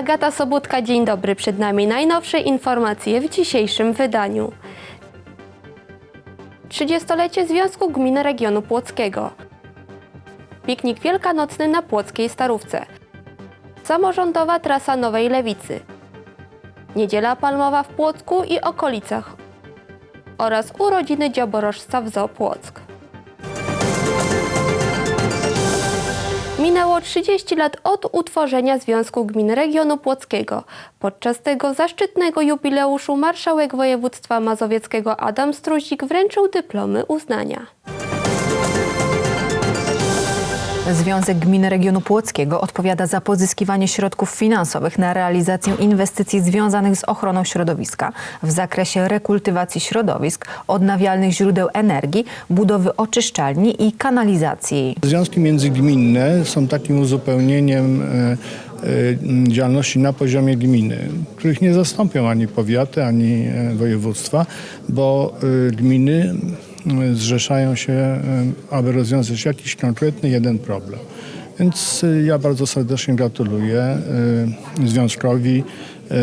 Agata Sobótka, dzień dobry. Przed nami najnowsze informacje w dzisiejszym wydaniu. 30-lecie Związku Gmin Regionu Płockiego. Piknik wielkanocny na Płockiej Starówce. Samorządowa trasa Nowej Lewicy. Niedziela Palmowa w Płocku i okolicach. Oraz urodziny dzioborożca w Zoo Płock. Minęło 30 lat od utworzenia Związku Gmin Regionu Płockiego. Podczas tego zaszczytnego jubileuszu marszałek województwa mazowieckiego Adam Struzik wręczył dyplomy uznania. Związek Gmin Regionu Płockiego odpowiada za pozyskiwanie środków finansowych na realizację inwestycji związanych z ochroną środowiska w zakresie rekultywacji środowisk, odnawialnych źródeł energii, budowy oczyszczalni i kanalizacji. Związki międzygminne są takim uzupełnieniem e, e, działalności na poziomie gminy, których nie zastąpią ani powiaty, ani e, województwa, bo gminy zrzeszają się, e, aby rozwiązać jakiś konkretny jeden problem. Więc e, ja bardzo serdecznie gratuluję e, związkowi,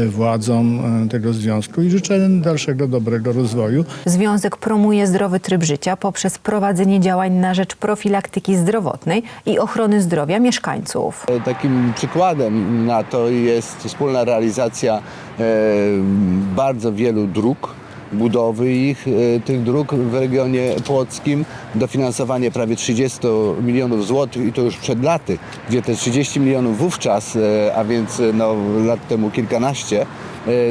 władzom tego związku i życzę dalszego dobrego rozwoju. Związek promuje zdrowy tryb życia poprzez prowadzenie działań na rzecz profilaktyki zdrowotnej i ochrony zdrowia mieszkańców. Takim przykładem na to jest wspólna realizacja bardzo wielu dróg, budowy ich, e, tych dróg w regionie płockim, dofinansowanie prawie 30 milionów złotych i to już przed laty, gdzie te 30 milionów wówczas, e, a więc e, no, lat temu kilkanaście,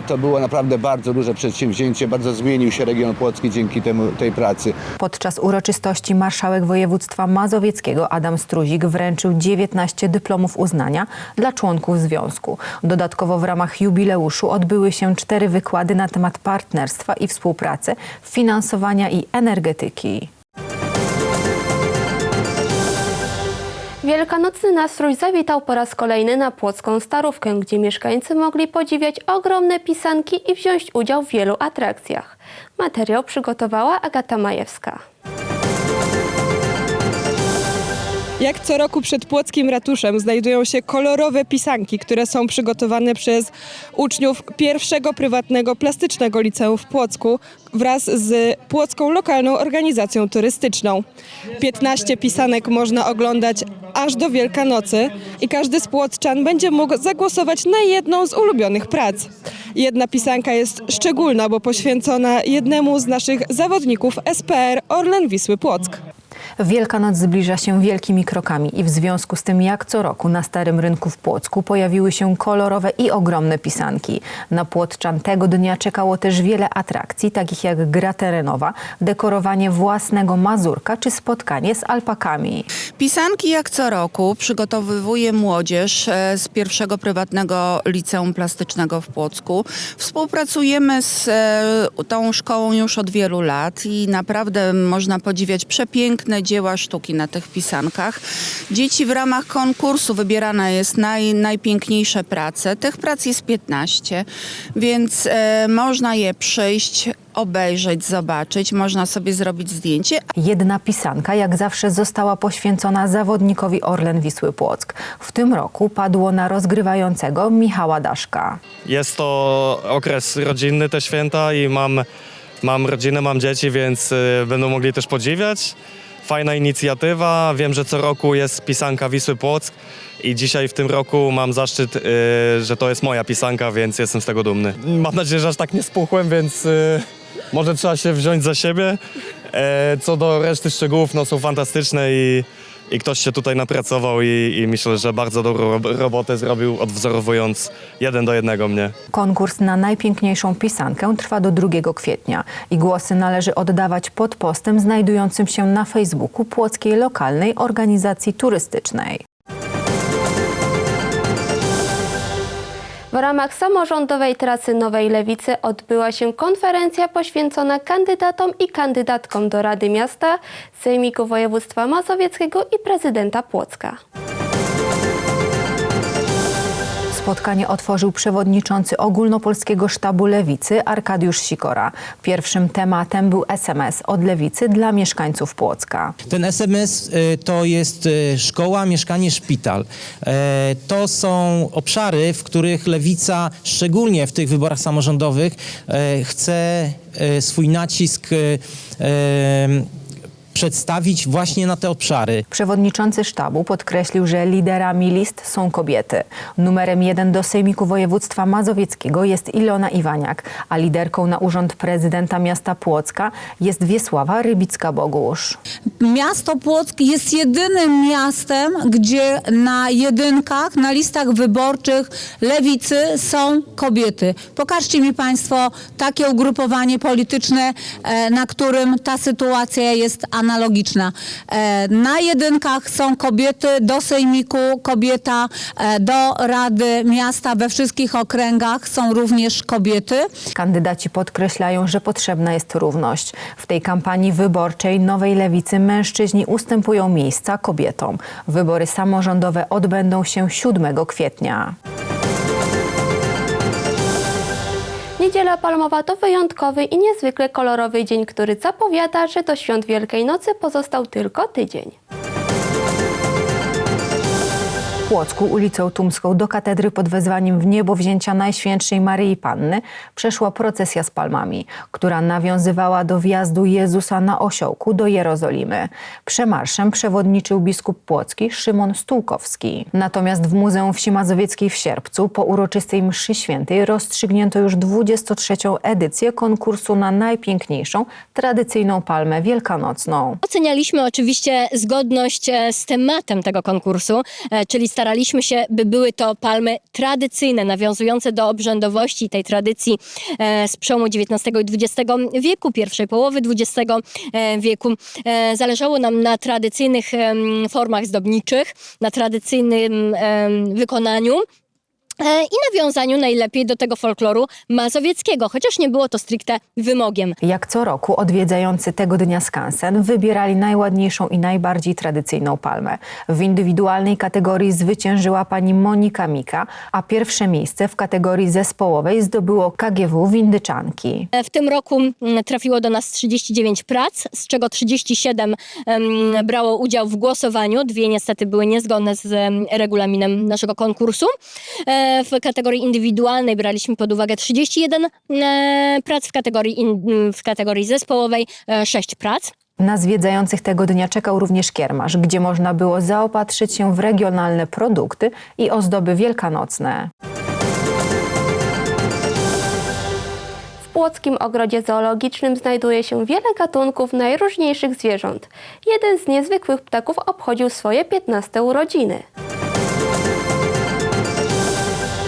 to było naprawdę bardzo duże przedsięwzięcie, bardzo zmienił się region płocki dzięki temu, tej pracy. Podczas uroczystości marszałek województwa mazowieckiego Adam Struzik wręczył 19 dyplomów uznania dla członków związku. Dodatkowo w ramach jubileuszu odbyły się cztery wykłady na temat partnerstwa i współpracy, finansowania i energetyki. Wielkanocny nastrój zawitał po raz kolejny na Płocką Starówkę, gdzie mieszkańcy mogli podziwiać ogromne pisanki i wziąć udział w wielu atrakcjach. Materiał przygotowała Agata Majewska. Jak co roku przed Płockim Ratuszem znajdują się kolorowe pisanki, które są przygotowane przez uczniów pierwszego prywatnego plastycznego liceum w Płocku wraz z Płocką Lokalną Organizacją Turystyczną. 15 pisanek można oglądać aż do Wielkanocy i każdy z Płoczan będzie mógł zagłosować na jedną z ulubionych prac. Jedna pisanka jest szczególna, bo poświęcona jednemu z naszych zawodników SPR Orlen Wisły Płock. Wielkanoc zbliża się wielkimi krokami i w związku z tym jak co roku na Starym Rynku w Płocku pojawiły się kolorowe i ogromne pisanki. Na Płotczan tego dnia czekało też wiele atrakcji, takich jak gra terenowa, dekorowanie własnego mazurka czy spotkanie z alpakami. Pisanki jak co roku przygotowywuje młodzież e, z pierwszego prywatnego liceum plastycznego w Płocku. Współpracujemy z e, tą szkołą już od wielu lat i naprawdę można podziwiać przepiękne dzieła sztuki na tych pisankach. Dzieci w ramach konkursu wybierane jest naj, najpiękniejsze prace. Tych prac jest 15, więc e, można je przyjść, obejrzeć, zobaczyć, można sobie zrobić zdjęcie, Jedna pisanka, jak zawsze, została poświęcona zawodnikowi Orlen Wisły Płock. W tym roku padło na rozgrywającego Michała Daszka. Jest to okres rodzinny, te święta i mam, mam rodzinę, mam dzieci, więc y, będą mogli też podziwiać. Fajna inicjatywa. Wiem, że co roku jest pisanka Wisły Płock i dzisiaj w tym roku mam zaszczyt, y, że to jest moja pisanka, więc jestem z tego dumny. Mam nadzieję, że aż tak nie spuchłem, więc y, może trzeba się wziąć za siebie. E, co do reszty szczegółów, no są fantastyczne i, i ktoś się tutaj napracował i, i myślę, że bardzo dobrą rob- robotę zrobił, odwzorowując jeden do jednego mnie. Konkurs na najpiękniejszą pisankę trwa do 2 kwietnia i głosy należy oddawać pod postem znajdującym się na Facebooku Płockiej Lokalnej Organizacji Turystycznej. Ramach samorządowej trasy Nowej Lewicy odbyła się konferencja poświęcona kandydatom i kandydatkom do Rady Miasta, Sejmiku Województwa Mazowieckiego i prezydenta Płocka. Spotkanie otworzył przewodniczący Ogólnopolskiego Sztabu Lewicy Arkadiusz Sikora. Pierwszym tematem był SMS od Lewicy dla mieszkańców Płocka. Ten SMS y, to jest y, szkoła, mieszkanie, szpital. E, To są obszary, w których lewica, szczególnie w tych wyborach samorządowych, e, chce e, swój nacisk przedstawić właśnie na te obszary. Przewodniczący sztabu podkreślił, że liderami list są kobiety. Numerem jeden do Sejmiku Województwa Mazowieckiego jest Ilona Iwaniak, a liderką na urząd prezydenta miasta Płocka jest Wiesława Rybicka-Bogusz. Miasto Płock jest jedynym miastem, gdzie na jedynkach, na listach wyborczych lewicy są kobiety. Pokażcie mi Państwo takie ugrupowanie polityczne, e, na którym ta sytuacja jest analogiczna. E, Na jedynkach są kobiety, do sejmiku kobieta, e, do Rady Miasta we wszystkich okręgach są również kobiety. Kandydaci podkreślają, że potrzebna jest równość. W tej kampanii wyborczej Nowej Lewicy mężczyźni ustępują miejsca kobietom. Wybory samorządowe odbędą się 7 kwietnia. Niedziela Palmowa to wyjątkowy i niezwykle kolorowy dzień, który zapowiada, że do świąt Wielkiej Nocy pozostał tylko tydzień. Płocku ulicą Tumską do katedry pod wezwaniem w niebo wzięcia Najświętszej Maryi Panny przeszła procesja z palmami, która nawiązywała do wjazdu Jezusa na osiołku do Jerozolimy. Przemarszem przewodniczył biskup płocki Szymon Stułkowski. Natomiast w Muzeum Wsi Mazowieckiej w sierpcu po uroczystej mszy świętej rozstrzygnięto już 23. edycję konkursu na najpiękniejszą tradycyjną palmę wielkanocną. Ocenialiśmy oczywiście zgodność e, z tematem tego konkursu, e, czyli staraliśmy się, by były to palmy tradycyjne, nawiązujące do obrzędowości tej tradycji e, z przełomu XIX i XX wieku, pierwszej połowy XX e, wieku. E, Zależało nam na tradycyjnych formach zdobniczych, na tradycyjnym wykonaniu. E, I nawiązaniu najlepiej do tego folkloru mazowieckiego, chociaż nie było to stricte wymogiem. Jak co roku odwiedzający tego dnia skansen wybierali najładniejszą i najbardziej tradycyjną palmę. W indywidualnej kategorii zwyciężyła pani Monika Mika, a pierwsze miejsce w kategorii zespołowej zdobyło KGW Windyczanki. W tym roku mm, trafiło do nas 39 prac, z czego 37 em, brało udział w głosowaniu. Dwie niestety były niezgodne z em, regulaminem naszego konkursu. E, W kategorii indywidualnej braliśmy pod uwagę 31 e, prac, w kategorii, in, w kategorii zespołowej 6 prac. Na zwiedzających tego dnia czekał również kiermasz, gdzie można było zaopatrzyć się w regionalne produkty i ozdoby wielkanocne. W Płockim Ogrodzie Zoologicznym znajduje się wiele gatunków najróżniejszych zwierząt. Jeden z niezwykłych ptaków obchodził swoje 15 urodziny.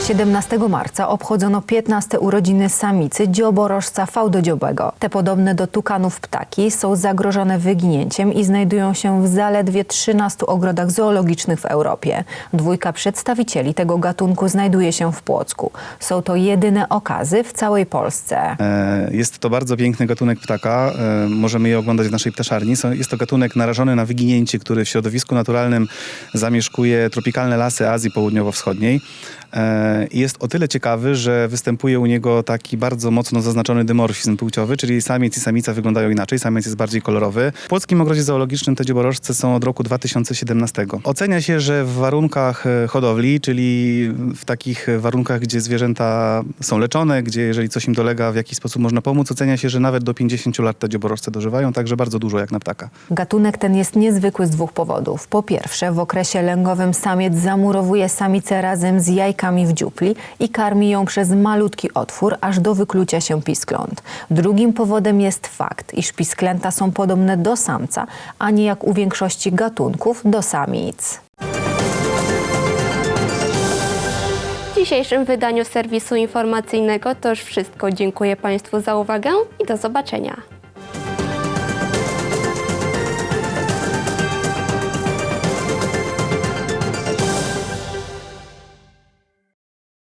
17 marca obchodzono 15 urodziny samicy dzioborożca fałdodziobego. Te podobne do tukanów ptaki są zagrożone wyginięciem i znajdują się w zaledwie 13 ogrodach zoologicznych w Europie. Dwójka przedstawicieli tego gatunku znajduje się w Płocku. Są to jedyne okazy w całej Polsce. E, Jest to bardzo piękny gatunek ptaka. E, Możemy je oglądać w naszej ptaszarni. Jest to gatunek narażony na wyginięcie, który w środowisku naturalnym zamieszkuje tropikalne lasy Azji Południowo-Wschodniej. E, Jest o tyle ciekawy, że występuje u niego taki bardzo mocno zaznaczony dymorfizm płciowy, czyli samiec i samica wyglądają inaczej. Samiec jest bardziej kolorowy. W Płockim Ogrodzie Zoologicznym te dzioborożce są od roku 2017. Ocenia się, że w warunkach e, hodowli, czyli w takich warunkach, gdzie zwierzęta są leczone, gdzie jeżeli coś im dolega, w jakiś sposób można pomóc, ocenia się, że nawet do 50 lat te dzioborożce dożywają, także bardzo dużo jak na ptaka. Gatunek ten jest niezwykły z dwóch powodów. Po pierwsze, w okresie lęgowym samiec zamurowuje samicę razem z jajkami w dziupli i karmi ją przez malutki otwór, aż do wyklucia się piskląt. Drugim powodem jest fakt, iż pisklęta są podobne do samca, a nie jak u większości gatunków do samic. W dzisiejszym wydaniu serwisu informacyjnego to już wszystko. Dziękuję Państwu za uwagę i do zobaczenia.